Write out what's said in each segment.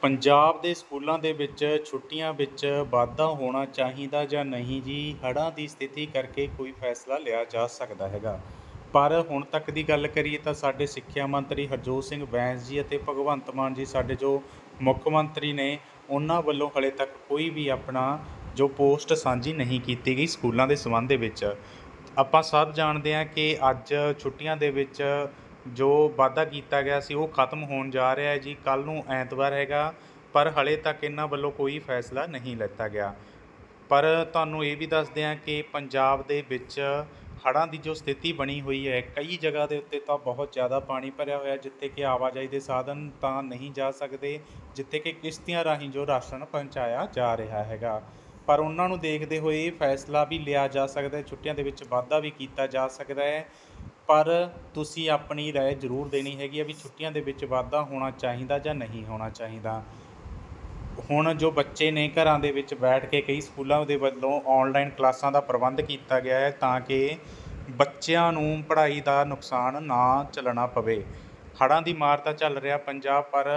ਪੰਜਾਬ ਦੇ ਸਕੂਲਾਂ ਦੇ ਵਿੱਚ ਛੁੱਟੀਆਂ ਵਿੱਚ ਵਾਧਾ ਹੋਣਾ ਚਾਹੀਦਾ ਜਾਂ ਨਹੀਂ ਜੀ, ਹੜ੍ਹਾਂ ਦੀ ਸਥਿਤੀ ਕਰਕੇ ਕੋਈ ਫੈਸਲਾ ਲਿਆ ਜਾ ਸਕਦਾ ਹੈਗਾ। ਪਰ ਹੁਣ ਤੱਕ ਦੀ ਗੱਲ ਕਰੀਏ ਤਾਂ ਸਾਡੇ ਸਿੱਖਿਆ ਮੰਤਰੀ ਹਰਜੋਤ ਸਿੰਘ ਬੈਂਸ ਜੀ ਅਤੇ ਭਗਵੰਤ ਮਾਨ ਜੀ, ਸਾਡੇ ਜੋ ਮੁੱਖ ਮੰਤਰੀ ਨੇ, ਉਹਨਾਂ ਵੱਲੋਂ ਹਾਲੇ ਤੱਕ ਕੋਈ ਵੀ ਆਪਣਾ ਜੋ ਪੋਸਟ ਸਾਂਝੀ ਨਹੀਂ ਕੀਤੀ ਗਈ ਸਕੂਲਾਂ ਦੇ ਸੰਬੰਧ ਦੇ ਵਿੱਚ। ਆਪਾਂ ਸਭ ਜਾਣਦੇ ਹਾਂ ਕਿ ਅੱਜ ਛੁੱਟੀਆਂ ਦੇ ਵਿੱਚ ਜੋ ਵਾਅਦਾ ਕੀਤਾ ਗਿਆ ਸੀ ਉਹ ਖਤਮ ਹੋਣ ਜਾ ਰਿਹਾ ਹੈ ਜੀ। ਕੱਲ ਨੂੰ ਐਤਵਾਰ ਹੈਗਾ, ਪਰ ਹਲੇ ਤੱਕ ਇਹਨਾਂ ਵੱਲੋਂ ਕੋਈ ਫੈਸਲਾ ਨਹੀਂ ਲਿੱਤਾ ਗਿਆ। ਪਰ ਤੁਹਾਨੂੰ ਇਹ ਵੀ ਦੱਸਦੇ ਹਾਂ ਕਿ ਪੰਜਾਬ ਦੇ ਵਿੱਚ ਹੜ੍ਹਾਂ ਦੀ ਜੋ ਸਥਿਤੀ ਬਣੀ ਹੋਈ ਹੈ, ਕਈ ਜਗ੍ਹਾ ਦੇ ਉੱਤੇ ਤਾਂ ਬਹੁਤ ਜ਼ਿਆਦਾ ਪਾਣੀ ਭਰਿਆ ਹੋਇਆ, ਜਿੱਥੇ ਕਿ ਆਵਾਜਾਈ ਦੇ ਸਾਧਨ ਤਾਂ ਨਹੀਂ ਜਾ ਸਕਦੇ, ਜਿੱਥੇ ਕਿ ਕਿਸ਼ਤੀਆਂ ਰਾਹੀਂ ਜੋ ਰਾਸ਼ਨ ਪਹੁੰਚਾਇਆ ਜਾ ਰਿਹਾ ਹੈਗਾ। ਪਰ ਉਹਨਾਂ ਨੂੰ ਦੇਖਦੇ ਹੋਏ ਫੈਸਲਾ ਵੀ ਲਿਆ ਜਾ ਸਕਦਾ ਹੈ, ਛੁੱਟੀਆਂ ਦੇ ਵਿੱਚ ਵਾਧਾ ਵੀ ਕੀਤਾ ਜਾ ਸਕਦਾ ਹੈ। ਪਰ ਤੁਸੀਂ ਆਪਣੀ ਰਾਏ ਜ਼ਰੂਰ ਦੇਣੀ ਹੈਗੀ ਹੈ ਵੀ ਛੁੱਟੀਆਂ ਦੇ ਵਿੱਚ ਵਾਧਾ ਹੋਣਾ ਚਾਹੀਦਾ ਜਾਂ ਨਹੀਂ ਹੋਣਾ ਚਾਹੀਦਾ। ਹੁਣ ਜੋ ਬੱਚੇ ਨੇ ਘਰਾਂ ਦੇ ਵਿੱਚ ਬੈਠ ਕੇ ਕਈ ਸਕੂਲਾਂ ਦੇ ਵੱਲੋਂ ਔਨਲਾਈਨ ਕਲਾਸਾਂ ਦਾ ਪ੍ਰਬੰਧ ਕੀਤਾ ਗਿਆ ਹੈ ਤਾਂ ਕਿ ਬੱਚਿਆਂ ਨੂੰ ਪੜ੍ਹਾਈ ਦਾ ਨੁਕਸਾਨ ਨਾ ਝੱਲਣਾ ਪਵੇ। ਹੜ੍ਹਾਂ ਦੀ ਮਾਰ ਤਾਂ ਚੱਲ ਰਿਹਾ ਪੰਜਾਬ ਪਰ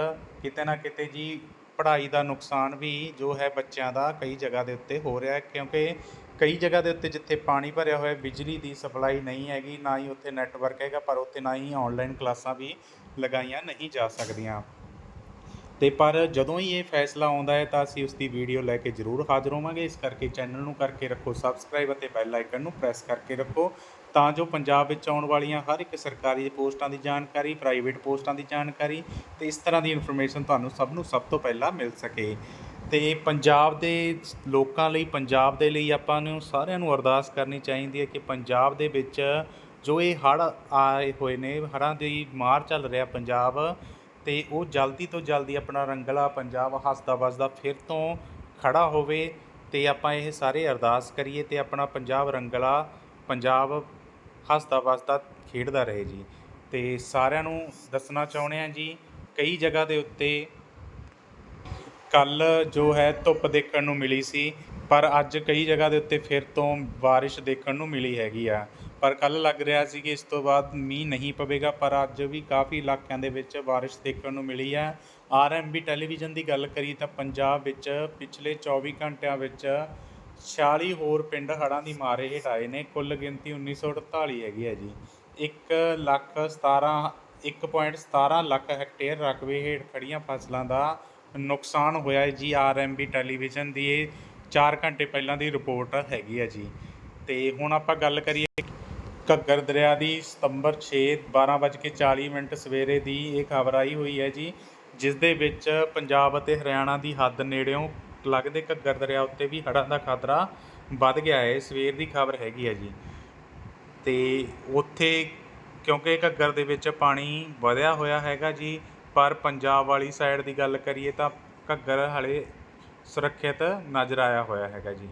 ਕਿਤੇ ਨਾ ਕਿਤੇ ਜੀ ਪੜ੍ਹਾਈ ਦਾ ਨੁਕਸਾਨ ਵੀ ਜੋ ਹੈ ਬੱਚਿਆਂ ਦਾ ਕਈ ਜਗ੍ਹਾ ਦੇ ਉੱਤੇ ਹੋ ਰਿਹਾ ਹੈ, ਕਿਉਂਕਿ ਕਈ ਜਗ੍ਹਾ ਦੇ ਉੱਤੇ ਜਿੱਥੇ ਪਾਣੀ ਭਰਿਆ ਹੋਇਆ ਬਿਜਲੀ ਦੀ ਸਪਲਾਈ ਨਹੀਂ ਹੈਗੀ, ਨਾ ਹੀ ਉੱਥੇ ਨੈੱਟਵਰਕ ਹੈਗਾ, ਪਰ ਉੱਥੇ ਨਾ ਹੀ ਆਨਲਾਈਨ ਕਲਾਸਾਂ ਵੀ ਲਗਾਈਆਂ ਨਹੀਂ ਜਾ ਸਕਦੀਆਂ। ਤੇ ਪਰ ਜਦੋਂ ਹੀ ਇਹ ਫੈਸਲਾ ਆਉਂਦਾ ਹੈ ਤਾਂ ਅਸੀਂ ਉਸ ਦੀ ਵੀਡੀਓ ਲੈ ਕੇ ਜ਼ਰੂਰ ਹਾਜ਼ਰ ਹੋਵਾਂਗੇ। ਇਸ ਕਰਕੇ ਚੈਨਲ ਨੂੰ ਕਰਕੇ ਰੱਖੋ, ਸਬਸਕ੍ਰਾਈਬ ਅਤੇ ਬੈਲ ਆਈਕਨ ਨੂੰ ਪ੍ਰੈਸ ਕਰਕੇ ਰੱਖੋ। ਤਾਂ ਜੋ ਪੰਜਾਬ ਵਿੱਚ ਆਉਣ ਵਾਲੀਆਂ ਹਰ ਇੱਕ ਸਰਕਾਰੀ ਪੋਸਟਾਂ ਦੀ ਜਾਣਕਾਰੀ, ਪ੍ਰਾਈਵੇਟ ਪੋਸਟਾਂ ਦੀ ਜਾਣਕਾਰੀ ਤੇ ਇਸ ਤਰ੍ਹਾਂ ਦੀ ਇਨਫੋਰਮੇਸ਼ਨ ਤੁਹਾਨੂੰ ਸਭ ਨੂੰ ਸਭ ਤੋਂ ਪਹਿਲਾਂ ਮਿਲ ਸਕੇ। ਤੇ ਪੰਜਾਬ ਦੇ ਲੋਕਾਂ ਲਈ, ਪੰਜਾਬ ਦੇ ਲਈ ਆਪਾਂ ਨੂੰ ਸਾਰਿਆਂ ਨੂੰ ਅਰਦਾਸ ਕਰਨੀ ਚਾਹੀਦੀ ਹੈ ਕਿ ਪੰਜਾਬ ਦੇ ਵਿੱਚ ਜੋ ਇਹ ਹੜ੍ਹ ਆਏ ਹੋਏ ਨੇ, ਹੜ੍ਹਾਂ ਦੀ ਮਾਰ ਚੱਲ ਰਿਹਾ ਪੰਜਾਬ ਤੇ ਉਹ ਜਲਦੀ ਤੋਂ ਜਲਦੀ ਆਪਣਾ ਰੰਗਲਾ ਪੰਜਾਬ ਹੱਸਦਾ ਵੱਸਦਾ ਫਿਰ ਤੋਂ ਖੜਾ ਹੋਵੇ ਤੇ ਆਪਾਂ ਇਹ ਸਾਰੇ ਅਰਦਾਸ ਕਰੀਏ ਤੇ ਆਪਣਾ ਪੰਜਾਬ ਰੰਗਲਾ ਪੰਜਾਬ ਹੱਸਦਾ ਵੱਸਦਾ ਖੇਡਦਾ ਰਹੇ ਜੀ। ਅਤੇ ਸਾਰਿਆਂ ਨੂੰ ਦੱਸਣਾ ਚਾਹੁੰਦੇ ਹਾਂ ਜੀ, ਕਈ ਜਗ੍ਹਾ ਦੇ ਉੱਤੇ ਕੱਲ੍ਹ ਜੋ ਹੈ ਧੁੱਪ ਦੇਖਣ ਨੂੰ ਮਿਲੀ ਸੀ, ਪਰ ਅੱਜ ਕਈ ਜਗ੍ਹਾ ਦੇ ਉੱਤੇ ਫਿਰ ਤੋਂ ਬਾਰਿਸ਼ ਦੇਖਣ ਨੂੰ ਮਿਲੀ ਹੈਗੀ ਆ। ਪਰ ਕੱਲ ਲੱਗ ਰਿਹਾ ਸੀ ਕਿ ਇਸ ਤੋਂ ਬਾਅਦ ਮੀਂਹ ਨਹੀਂ ਪਵੇਗਾ, ਪਰ ਅੱਜ ਵੀ ਕਾਫੀ ਇਲਾਕਿਆਂ ਦੇ ਵਿੱਚ ਬਾਰਿਸ਼ ਦੇਖਣ ਨੂੰ ਮਿਲੀ ਹੈ ਆਰਐਮਬੀ ਟੈਲੀਵਿਜ਼ਨ ਦੀ ਗੱਲ ਕਰੀ ਤਾਂ ਪੰਜਾਬ ਵਿੱਚ ਪਿਛਲੇ 24 ਘੰਟਿਆਂ ਵਿੱਚ 46 ਹੋਰ ਪਿੰਡ ਹੜ੍ਹਾਂ ਦੀ ਮਾਰੇ ਹੇਠ ਆਏ ਨੇ, ਕੁੱਲ ਗਿਣਤੀ 1948 ਹੈਗੀ ਹੈ ਜੀ। 1 ਲੱਖ 17 1.17 ਲੱਖ ਹੈਕਟੇਅਰ ਰਕਬੇ ਹੇਠ ਖੜੀਆਂ ਫਸਲਾਂ ਦਾ ਨੁਕਸਾਨ ਹੋਇਆ ਹੈ ਜੀ, ਆਰਐਮਬੀ ਟੈਲੀਵਿਜ਼ਨ ਦੀ ਇਹ 4 ਘੰਟੇ ਪਹਿਲਾਂ ਦੀ ਰਿਪੋਰਟ ਹੈਗੀ ਹੈ ਜੀ। ਤੇ ਹੁਣ ਆਪਾਂ ਗੱਲ ਕਰੀਏ ਘੱਗਰ ਦਰਿਆ ਦੀ, ਸਤੰਬਰ 6 12:40 ਮਿੰਟ ਸਵੇਰੇ ਦੀ ਇਹ ਖਬਰ ਆਈ ਹੋਈ ਹੈ ਜੀ, ਜਿਸ ਦੇ ਵਿੱਚ ਪੰਜਾਬ ਅਤੇ ਹਰਿਆਣਾ ਦੀ ਹੱਦ ਨੇੜਿਓਂ ਲੱਗਦੇ ਘੱਗਰ ਦਰਿਆ ਉੱਤੇ ਵੀ ਹੜ੍ਹਾਂ ਦਾ ਖਤਰਾ ਵੱਧ ਗਿਆ ਹੈ। ਸਵੇਰ ਦੀ ਖਬਰ ਹੈਗੀ ਹੈ ਜੀ। ਤੇ ਉੱਥੇ ਕਿਉਂਕਿ ਘੱਗਰ ਦੇ ਵਿੱਚ ਪਾਣੀ ਵਧਿਆ ਹੋਇਆ ਹੈਗਾ ਜੀ, ਪਰ ਪੰਜਾਬ ਵਾਲੀ ਸਾਈਡ ਦੀ ਗੱਲ ਕਰੀਏ ਤਾਂ ਘੱਗਰ ਹਲੇ ਸੁਰੱਖਿਅਤ ਨਜ਼ਰ ਆਇਆ ਹੋਇਆ ਹੈਗਾ ਜੀ।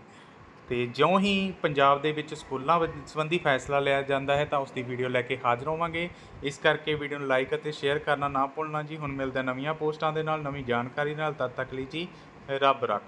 ਤੇ ਜਿਉਂ ਹੀ ਪੰਜਾਬ ਦੇ ਵਿੱਚ ਸਕੂਲਾਂ ਵਿੱਚ ਸੰਬੰਧੀ ਫੈਸਲਾ ਲਿਆ ਜਾਂਦਾ ਹੈ ਤਾਂ ਉਸ ਦੀ ਵੀਡੀਓ ਲੈ ਕੇ ਹਾਜ਼ਰ ਹੋਵਾਂਗੇ। ਇਸ ਕਰਕੇ ਵੀਡੀਓ ਨੂੰ ਲਾਈਕ ਅਤੇ ਸ਼ੇਅਰ ਕਰਨਾ ਨਾ ਭੁੱਲਣਾ ਜੀ। ਹੁਣ ਮਿਲਦੇ ਨਵੀਆਂ ਪੋਸਟਾਂ ਦੇ ਨਾਲ, ਨਵੀਂ ਜਾਣਕਾਰੀ ਨਾਲ। ਤਦ ਤੱਕ ਲਈ ਜੀ ਰੱਬ ਰੱਖ